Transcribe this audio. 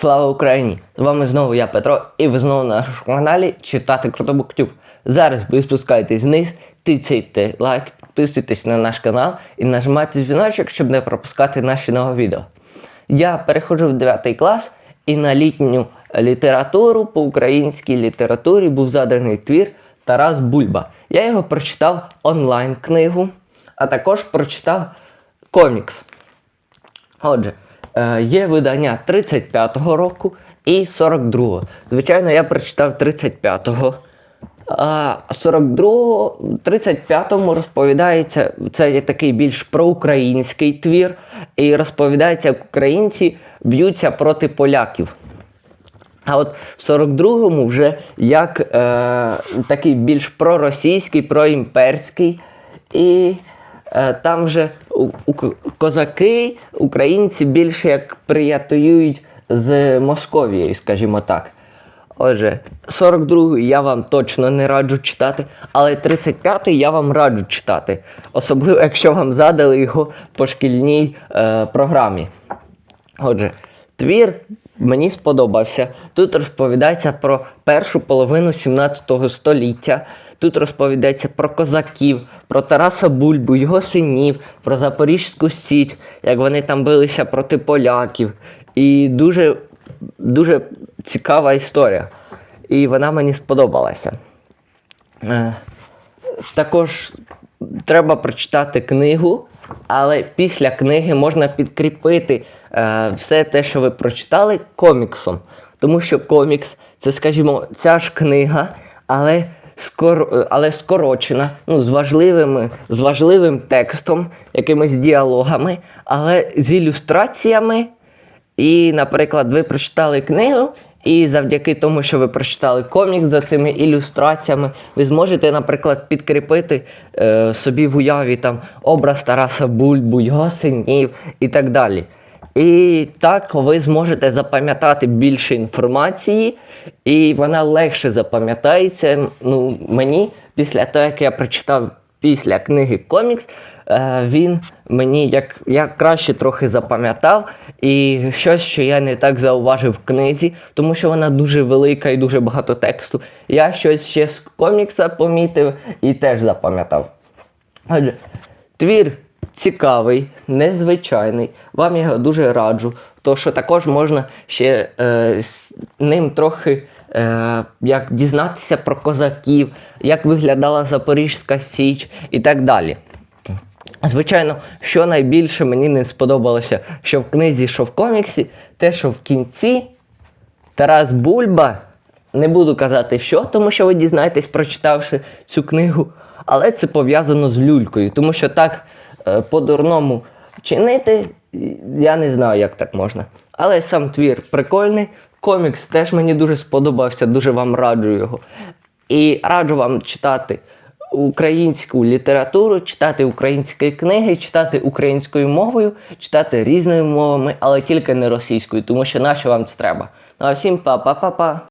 Слава Україні! З вами знову я Петро, і ви знову на нашому каналі Читати Круто Буктюб. Зараз ви спускаєтесь вниз, тицяйте лайк, підписуйтесь на наш канал і нажимайте дзвіночок, щоб не пропускати наші нові відео. Я переходжу в 9 клас і на літню літературу по українській літературі був заданий твір Тарас Бульба. Я його прочитав онлайн книгу, а також прочитав комікс. Отже, є видання 35-го року і 42-го. Звичайно, я прочитав 35-го. А 42-го, 35-му розповідається, це є такий більш проукраїнський твір, і розповідається, як українці б'ються проти поляків. А от в 42-му вже як е, такий більш проросійський, проімперський. І е, там вже козаки, українці більше як приятелюють з Московією, скажімо так. Отже, 42-й я вам точно не раджу читати, але 35-й я вам раджу читати. Особливо, якщо вам задали його по шкільній е, програмі. Отже, твір мені сподобався. Тут розповідається про першу половину 17 століття. Тут розповідається про козаків, про Тараса Бульбу, його синів, про Запорізьку Січ, як вони там билися проти поляків. І дуже, дуже цікава історія. І вона мені сподобалася. Е, також треба прочитати книгу, але після книги можна підкріпити е, все те, що ви прочитали, коміксом. Тому що комікс це, скажімо, ця ж книга, але скор... але скорочена, ну, з, важливими, з важливим текстом, якимись діалогами, але з ілюстраціями. І, наприклад, ви прочитали книгу, і завдяки тому, що ви прочитали комікс за цими ілюстраціями, ви зможете, наприклад, підкріпити е, собі в уяві там образ Тараса Бульбу, його синів і так далі. І так ви зможете запам'ятати більше інформації, і вона легше запам'ятається. Ну, мені після того, як я прочитав після книги комікс, він мені як я краще трохи запам'ятав і щось, що я не так зауважив в книзі, тому що вона дуже велика і дуже багато тексту. Я щось ще з комікса помітив і теж запам'ятав. Отже, твір цікавий, незвичайний. Вам його дуже раджу. То що також можна ще е, з ним трохи е, як дізнатися про козаків, як виглядала Запорізька Січ і так далі. Звичайно, що найбільше мені не сподобалося, що в книзі, що в коміксі, те, що в кінці Тарас Бульба, не буду казати що, тому що ви дізнаєтесь, прочитавши цю книгу, але це пов'язано з люлькою, тому що так е, по-дурному чинити, я не знаю, як так можна. Але сам твір прикольний. Комікс теж мені дуже сподобався, дуже вам раджу його. І раджу вам читати українську літературу, читати українські книги, читати українською мовою, читати різними мовами, але тільки не російською, тому що наше вам це треба. Ну а всім па-па-па-па.